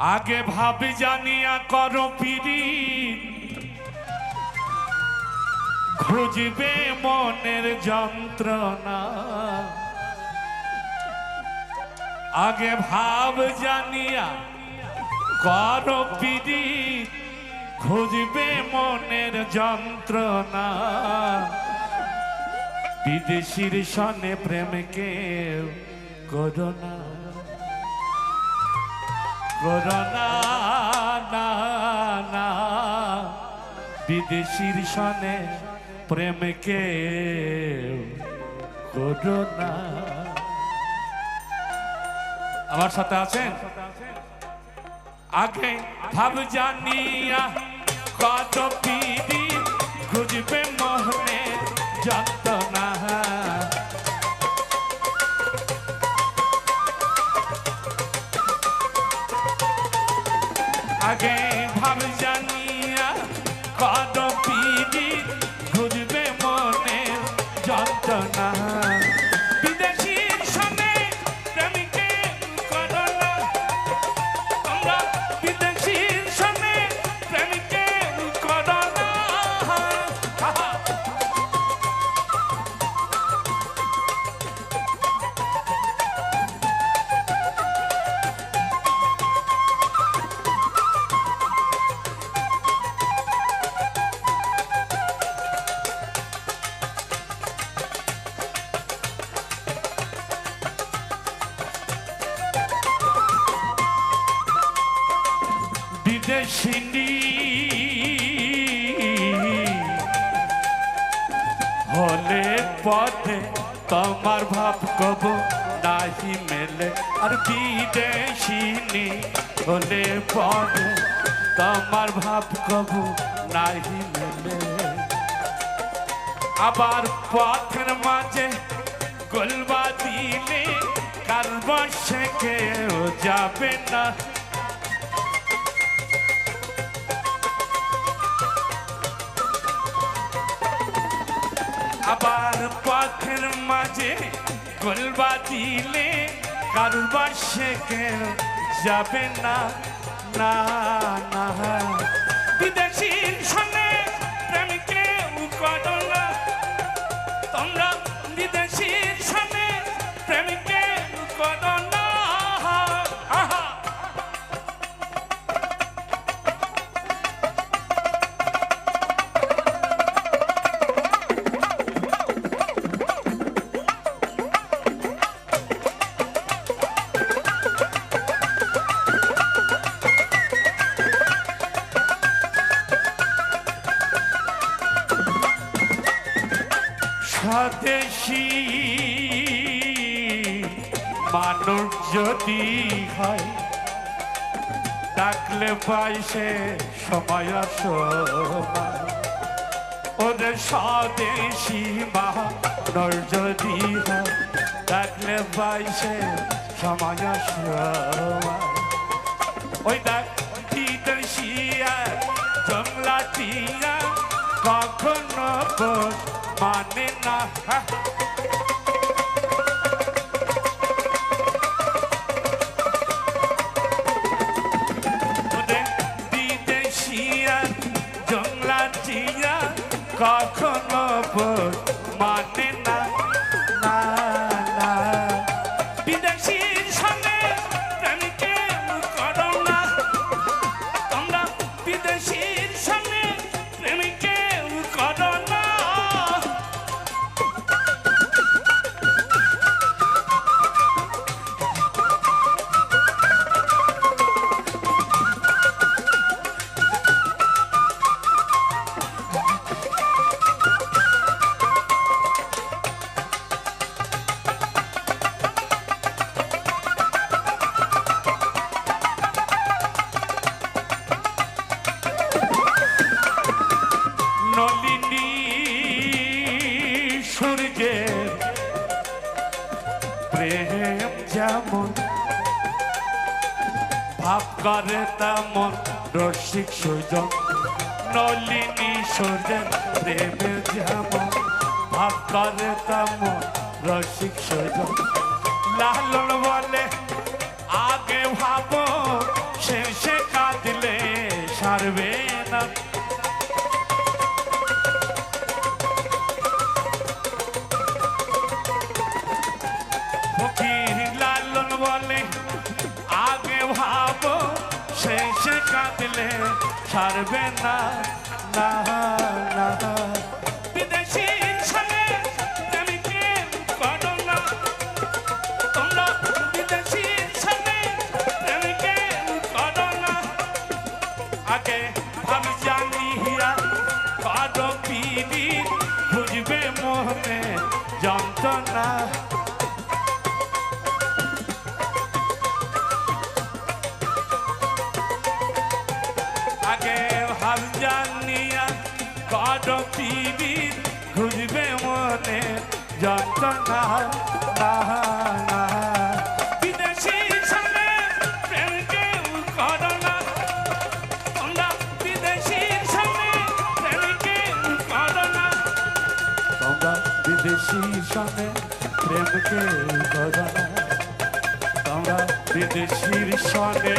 আগে ভাবি জানিয়া কর পিড়ি খুঁজবে মনের যন্ত্রণা। আগে ভাব জানিয়া কর পিড়ি খুঁজবে মনের যন্ত্রণা। বিদেশির সনে প্রেমকে করোনা না না। বিদেশির সনে প্রেমকে করোনা। আমার সাথে আছেন? আগে ভাব জানিয়া কত পিড়ি খুঁজবে মোহনে যন্ত্রণা বিদেশিনী হলে পথে তোমার ভাব কব নাহি মেলে। আর বিদেশিনী হলে পথে তোমার ভাব কব নাহি মেলে। আবার পথের মাঝে গোলবা দিলে কার বসে কেউ যাবে না। আবার পথের মাঝে গোলবা দিলে কারবার সে কেউ যাবে না না না। বিদেশির সঙ্গে প্রেমিকে করো না স্বদেশী মানুষ যদি হয়, ডাকলে পাই সে সময় ওদের স্বদেশী মানুষ যদি হয়, ডাকলে পাই সে সময় ওই দেখ বিদেশিয়া জংলাটিয়া কখনো বোস মানে না হ্যাঁ। ওদের বিদেশিয়া জংলাটিয়া কখনো বোস মানে না না না সূর্যের প্রেম যেমন ভাব করে তেমন, রসিক সুজন, নলিনী সূর্যের প্রেমে যেমন ভাব করে তেমন, রসিক সুজন। লালন বলে, আগে ভাবো, শেষে কাঁদলে সারবে না। না না বিদেশি ছেলে প্রেমিকে করো না। তোমরা বিদেশি ছেলে প্রেমিকে করো না। আগে আমি জানি হিয়া কারও পিড়ি বুঝবে মোহনে জানিয়া কারও পিড়ি খুঁজবে মনে যন্ত্রণা না। বিদেশি বিদেশি ছেলে প্রেমকে করো না। বিদেশির সঙ্গে